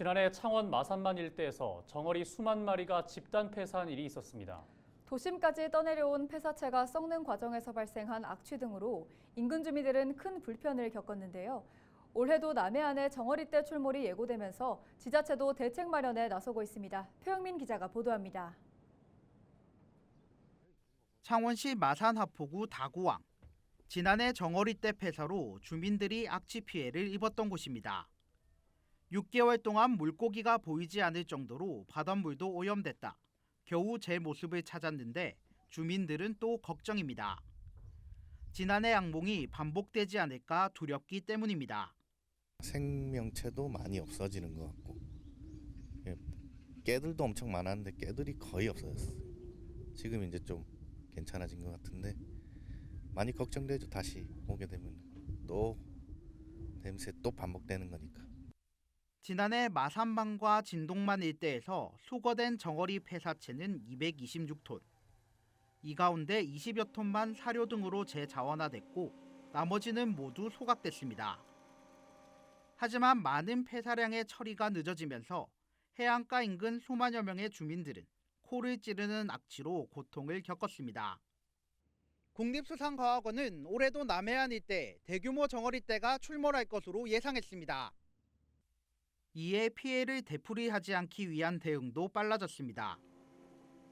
지난해 창원 마산만 일대에서 정어리 수만 마리가 집단 폐사한 일이 있었습니다. 도심까지 떠내려온 폐사체가 썩는 과정에서 발생한 악취 등으로 인근 주민들은 큰 불편을 겪었는데요. 올해도 남해안에 정어리떼 출몰이 예고되면서 지자체도 대책 마련에 나서고 있습니다. 표영민 기자가 보도합니다. 창원시 마산 하포구 다구왕. 지난해 정어리떼 폐사로 주민들이 악취 피해를 입었던 곳입니다. 6개월 동안 물고기가 보이지 않을 정도로 바닷물도 오염됐다. 겨우 제 모습을 찾았는데 주민들은 또 걱정입니다. 지난해 악몽이 반복되지 않을까 두렵기 때문입니다. 생명체도 많이 없어지는 것 같고 예, 깨들도 엄청 많았는데 깨들이 거의 없어졌어요. 지금 이제 좀 괜찮아진 것 같은데 많이 걱정되죠. 다시 오게 되면 또 냄새 또 반복되는 거니까. 지난해 마산방과 진동만 일대에서 수거된 정어리 폐사체는 226톤. 이 가운데 20여 톤만 사료 등으로 재자원화됐고 나머지는 모두 소각됐습니다. 하지만 많은 폐사량의 처리가 늦어지면서 해안가 인근 수만여 명의 주민들은 코를 찌르는 악취로 고통을 겪었습니다. 국립수산과학원은 올해도 남해안 일대 대규모 정어리떼가 출몰할 것으로 예상했습니다. 이에 피해를 되풀이하지 않기 위한 대응도 빨라졌습니다.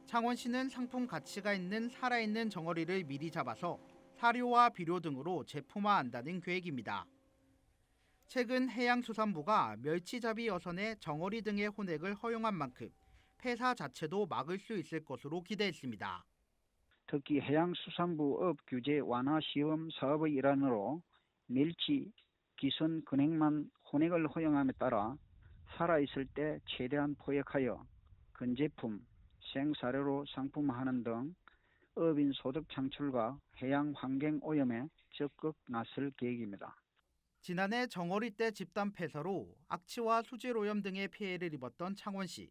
창원시는 상품 가치가 있는 살아있는 정어리를 미리 잡아서 사료와 비료 등으로 제품화한다는 계획입니다. 최근 해양수산부가 멸치잡이 어선에 정어리 등의 혼액을 허용한 만큼 폐사 자체도 막을 수 있을 것으로 기대했습니다. 특히 해양수산부 업 규제 완화 시험 사업의 일환으로 멸치, 기선, 근행만 혼액을 허용함에 따라 살아있을 때 최대한 포획하여 근제품, 생사료로 상품화하는 등 업인 소득 창출과 해양 환경 오염에 적극 나설 계획입니다. 지난해 정어리 때 집단 폐사로 악취와 수질 오염 등의 피해를 입었던 창원시.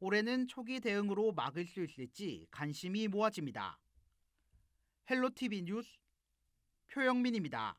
올해는 초기 대응으로 막을 수 있을지 관심이 모아집니다. 헬로티비 뉴스 표영민입니다.